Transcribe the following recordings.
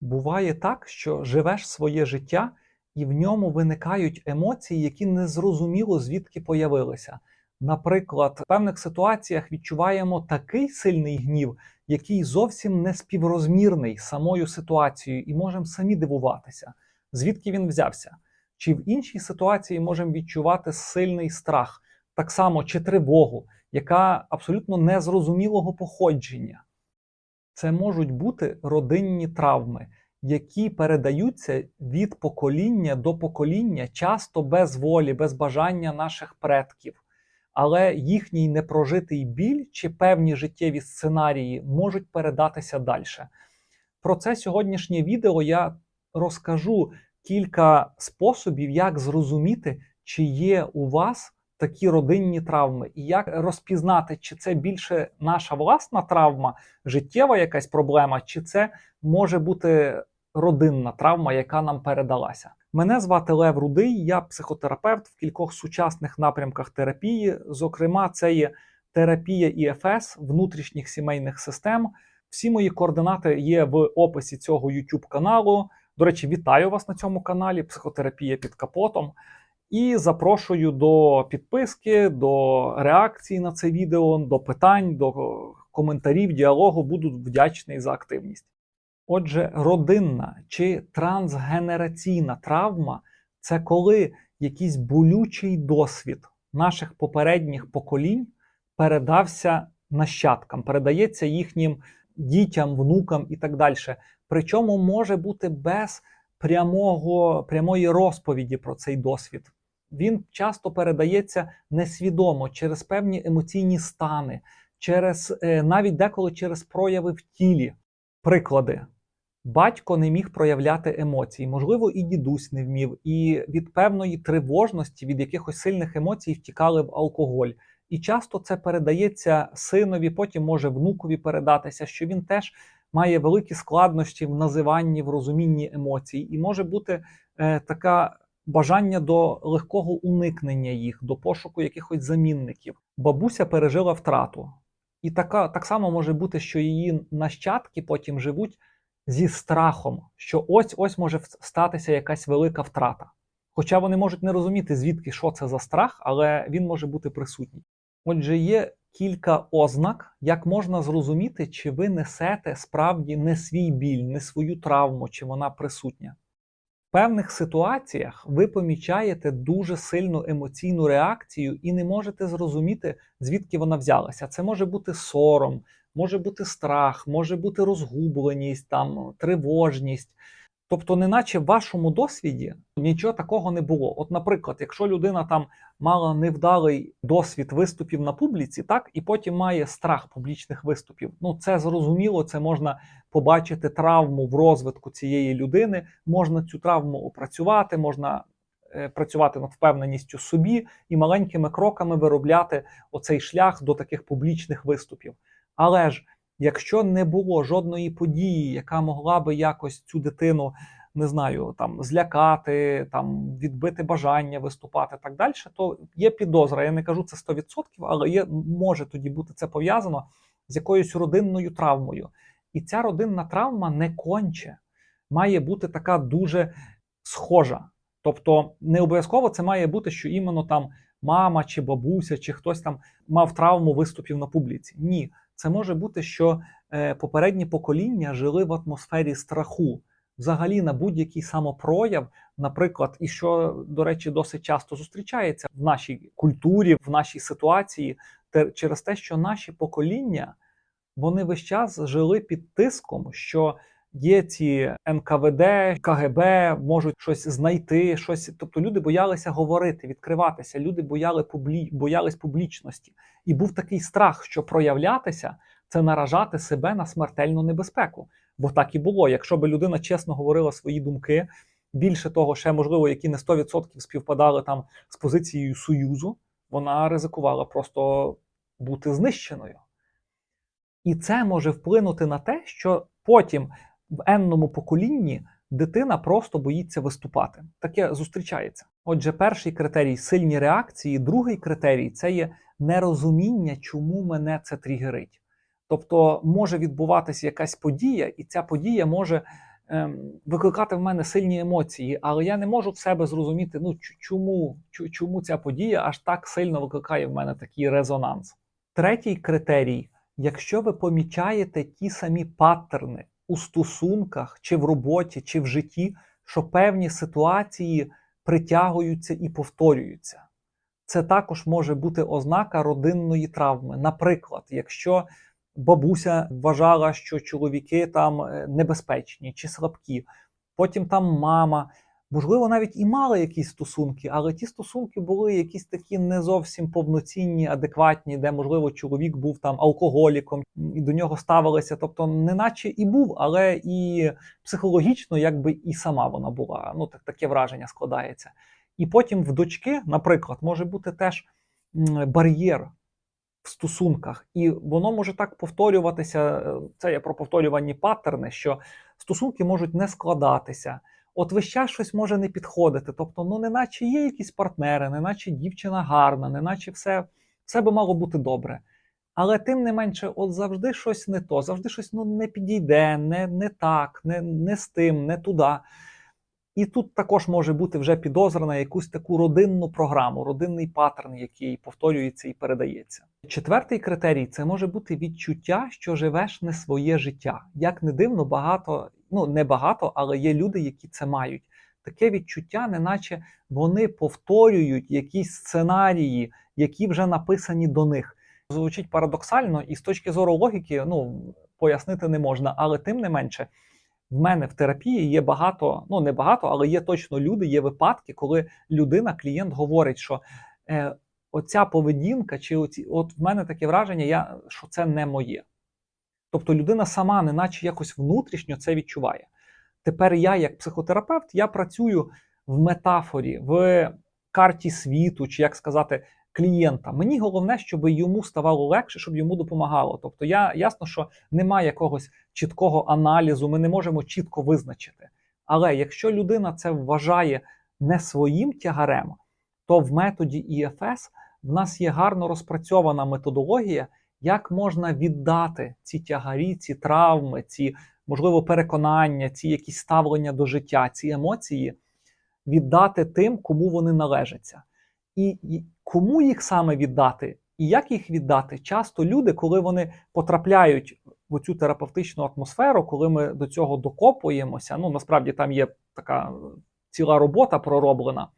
Буває так, що живеш своє життя, і в ньому виникають емоції, які незрозуміло звідки появилися. Наприклад, в певних ситуаціях відчуваємо такий сильний гнів, який зовсім не співрозмірний самою ситуацією, і можемо самі дивуватися, звідки він взявся. Чи в іншій ситуації можемо відчувати сильний страх, так само чи тривогу, яка абсолютно незрозумілого походження. Це можуть бути родинні травми, які передаються від покоління до покоління, часто без волі, без бажання наших предків. Але їхній непрожитий біль чи певні життєві сценарії можуть передатися далі. Про це сьогоднішнє відео я розкажу кілька способів, як зрозуміти, чи є у вас такі родинні травми, і як розпізнати, чи це більше наша власна травма, життєва якась проблема, чи це може бути родинна травма, яка нам передалася. Мене звати Лев Рудий, я психотерапевт в кількох сучасних напрямках терапії. Зокрема, це є терапія ІФС внутрішніх сімейних систем. Всі мої координати є в описі цього YouTube каналу. До речі, вітаю вас на цьому каналі Психотерапія під капотом. І запрошую до підписки, до реакції на це відео, до питань, до коментарів, діалогу. Буду вдячний за активність. Отже, родинна чи трансгенераційна травма це коли якийсь болючий досвід наших попередніх поколінь передався нащадкам, передається їхнім дітям, внукам і так далі. Причому може бути без прямого, прямої розповіді про цей досвід. Він часто передається несвідомо через певні емоційні стани, через е, навіть деколи через прояви в тілі. Приклади. Батько не міг проявляти емоції, можливо, і дідусь не вмів, і від певної тривожності, від якихось сильних емоцій втікали в алкоголь. І часто це передається синові, потім може внукові передатися, що він теж має великі складнощі в називанні, в розумінні емоцій, і може бути е, така бажання до легкого уникнення їх, до пошуку якихось замінників. Бабуся пережила втрату. І така, так само може бути, що її нащадки потім живуть зі страхом, що ось ось може статися якась велика втрата. Хоча вони можуть не розуміти, звідки що це за страх, але він може бути присутній. Отже, є кілька ознак, як можна зрозуміти, чи ви несете справді не свій біль, не свою травму, чи вона присутня. Певних ситуаціях ви помічаєте дуже сильну емоційну реакцію і не можете зрозуміти, звідки вона взялася. Це може бути сором, може бути страх, може бути розгубленість, там тривожність. Тобто, неначе в вашому досвіді нічого такого не було. От, наприклад, якщо людина там мала невдалий досвід виступів на публіці, так і потім має страх публічних виступів. Ну це зрозуміло, це можна побачити травму в розвитку цієї людини, можна цю травму опрацювати, можна е, працювати над впевненістю собі і маленькими кроками виробляти оцей шлях до таких публічних виступів. Але ж якщо не було жодної події, яка могла би якось цю дитину не знаю, там злякати, там відбити бажання виступати, так далі, то є підозра. Я не кажу це 100%, але є може тоді бути це пов'язано з якоюсь родинною травмою. І ця родинна травма не конче, має бути така дуже схожа. Тобто не обов'язково це має бути, що іменно там мама чи бабуся, чи хтось там мав травму виступів на публіці. Ні, це може бути, що е, попередні покоління жили в атмосфері страху, взагалі на будь-який самопрояв, наприклад, і що, до речі, досить часто зустрічається в нашій культурі, в нашій ситуації, через те, що наші покоління вони весь час жили під тиском, що є ці НКВД, КГБ можуть щось знайти, щось. Тобто люди боялися говорити, відкриватися. Люди бояли публі... боялись публічності, і був такий страх, що проявлятися це наражати себе на смертельну небезпеку. Бо так і було. Якщо би людина чесно говорила свої думки, більше того, ще можливо, які не 100% співпадали там з позицією союзу, вона ризикувала просто бути знищеною. І це може вплинути на те, що потім в енному поколінні дитина просто боїться виступати. Таке зустрічається. Отже, перший критерій сильні реакції, другий критерій це є нерозуміння, чому мене це тригерить. Тобто може відбуватися якась подія, і ця подія може ем, викликати в мене сильні емоції, але я не можу в себе зрозуміти, ну чому, чому ця подія аж так сильно викликає в мене такий резонанс. Третій критерій: якщо ви помічаєте ті самі паттерни у стосунках, чи в роботі, чи в житті, що певні ситуації притягуються і повторюються. Це також може бути ознака родинної травми. Наприклад, якщо бабуся вважала, що чоловіки там е, небезпечні чи слабкі, потім там мама, можливо, навіть і мали якісь стосунки, але ті стосунки були якісь такі не зовсім повноцінні, адекватні, де, можливо, чоловік був там алкоголіком, і до нього ставилися. Тобто, неначе і був, але і психологічно, якби і сама вона була. Ну, так таке враження складається. І потім в дочки, наприклад, може бути теж бар'єр в стосунках, і воно може так повторюватися. е, Це є про повторювані паттерни, що стосунки можуть не складатися. От весь час щось може не підходити. Тобто, ну, неначе є якісь партнери, неначе дівчина гарна, неначе все, все би мало бути добре. Але тим не менше, от завжди щось не то, завжди щось ну, не підійде, не, не так, не, не з тим, не туди. І тут також може бути вже підозра на якусь таку родинну програму, родинний паттерн, який повторюється і передається. Четвертий критерій це може бути відчуття, що живеш не своє життя. Як не дивно, багато, ну не багато, але є люди, які це мають. Таке відчуття, неначе вони повторюють якісь сценарії, які вже написані до них. Звучить парадоксально, і з точки зору логіки, ну пояснити не можна, але тим не менше. В мене в терапії є багато, ну не багато, але є точно люди, є випадки, коли людина, клієнт говорить, що е, оця поведінка, чи оці, от в мене таке враження, я, що це не моє. Тобто людина сама, неначе якось внутрішньо це відчуває. Тепер я, як психотерапевт, я працюю в метафорі, в карті світу, чи як сказати, клієнта. Мені головне, щоб йому ставало легше, щоб йому допомагало. Тобто, я ясно, що немає якогось чіткого аналізу, ми не можемо чітко визначити. Але якщо людина це вважає не своїм тягарем, то в методі ІФС в нас є гарно розпрацьована методологія, як можна віддати ці тягарі, ці травми, ці можливо переконання, ці якісь ставлення до життя, ці емоції віддати тим, кому вони належаться. І, і кому їх саме віддати, і як їх віддати, часто люди, коли вони потрапляють в цю терапевтичну атмосферу, коли ми до цього докопуємося, ну насправді там є така ціла робота пророблена.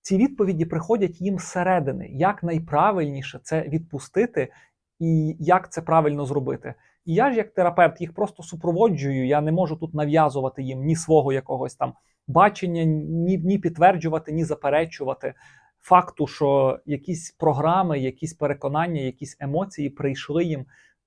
Ці відповіді приходять їм зсередини, як найправильніше це відпустити і як це правильно зробити. І я ж, як терапевт, їх просто супроводжую. Я не можу тут нав'язувати їм ні свого якогось там бачення, ні, ні підтверджувати, ні заперечувати факту, що якісь програми, якісь переконання, якісь емоції прийшли їм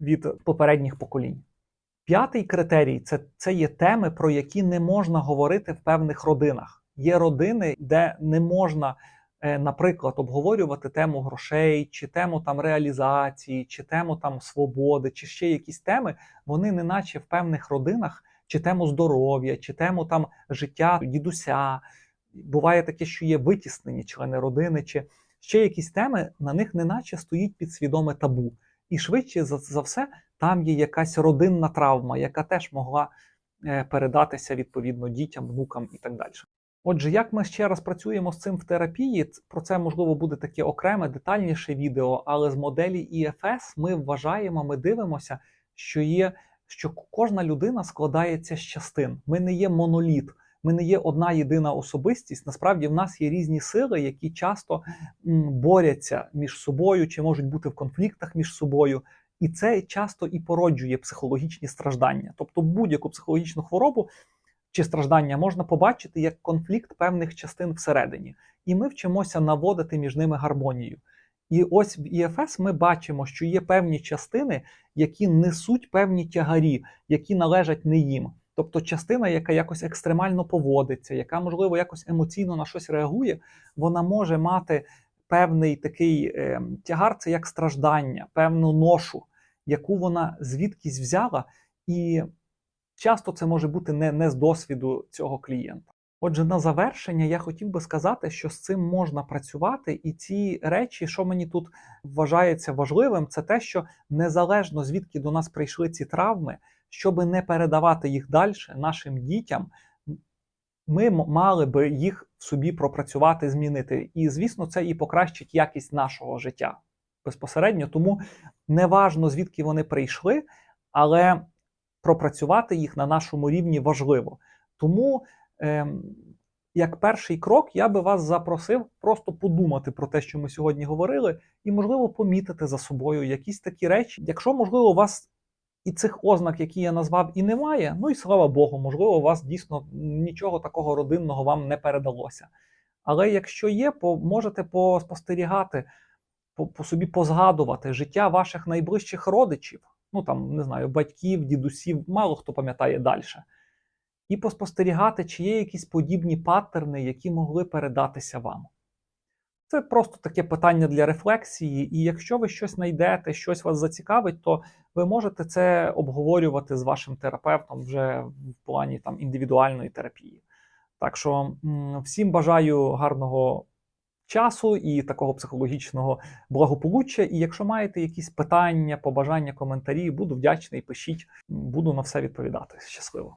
від попередніх поколінь. П'ятий критерій це, це є теми, про які не можна говорити в певних родинах. Є родини, де не можна, наприклад, обговорювати тему грошей, чи тему там реалізації, чи тему там свободи, чи ще якісь теми. Вони неначе в певних родинах, чи тему здоров'я, чи тему там життя дідуся. Буває таке, що є витіснені члени родини, чи ще якісь теми, на них неначе стоїть підсвідоме табу. І швидше за, за все там є якась родинна травма, яка теж могла е, передатися відповідно дітям, внукам і так далі. Отже, як ми ще раз працюємо з цим в терапії, про це можливо буде таке окреме, детальніше відео, але з моделі ІФС ми вважаємо, ми дивимося, що є, що кожна людина складається з частин. Ми не є моноліт, ми не є одна єдина особистість. Насправді в нас є різні сили, які часто борються між собою чи можуть бути в конфліктах між собою. І це часто і породжує психологічні страждання. Тобто будь-яку психологічну хворобу чи страждання можна побачити як конфлікт певних частин всередині. І ми вчимося наводити між ними гармонію. І ось в ІФС ми бачимо, що є певні частини, які несуть певні тягарі, які належать не їм. Тобто частина, яка якось екстремально поводиться, яка, можливо, якось емоційно на щось реагує, вона може мати певний такий е, тягар, це як страждання, певну ношу, яку вона звідкись взяла, і часто це може бути не, не з досвіду цього клієнта. Отже, на завершення я хотів би сказати, що з цим можна працювати, і ці речі, що мені тут вважається важливим, це те, що незалежно звідки до нас прийшли ці травми, щоб не передавати їх далі нашим дітям, ми мали би їх в собі пропрацювати, змінити. І, звісно, це і покращить якість нашого життя безпосередньо. Тому неважно, звідки вони прийшли, але пропрацювати їх на нашому рівні важливо. Тому, ем, як перший крок, я би вас запросив просто подумати про те, що ми сьогодні говорили, і, можливо, помітити за собою якісь такі речі. Якщо, можливо, у вас і цих ознак, які я назвав, і немає, ну і слава Богу, можливо, у вас дійсно нічого такого родинного вам не передалося. Але якщо є, можете поспостерігати, по, по собі позгадувати життя ваших найближчих родичів, ну там не знаю, батьків, дідусів, мало хто пам'ятає далі. І поспостерігати, чи є якісь подібні паттерни, які могли передатися вам. Це просто таке питання для рефлексії, і якщо ви щось знайдете, щось вас зацікавить, то ви можете це обговорювати з вашим терапевтом вже в плані там індивідуальної терапії. Так що всім бажаю гарного часу і такого психологічного благополуччя. І якщо маєте якісь питання, побажання, коментарі, буду вдячний, пишіть, буду на все відповідати. Щасливо!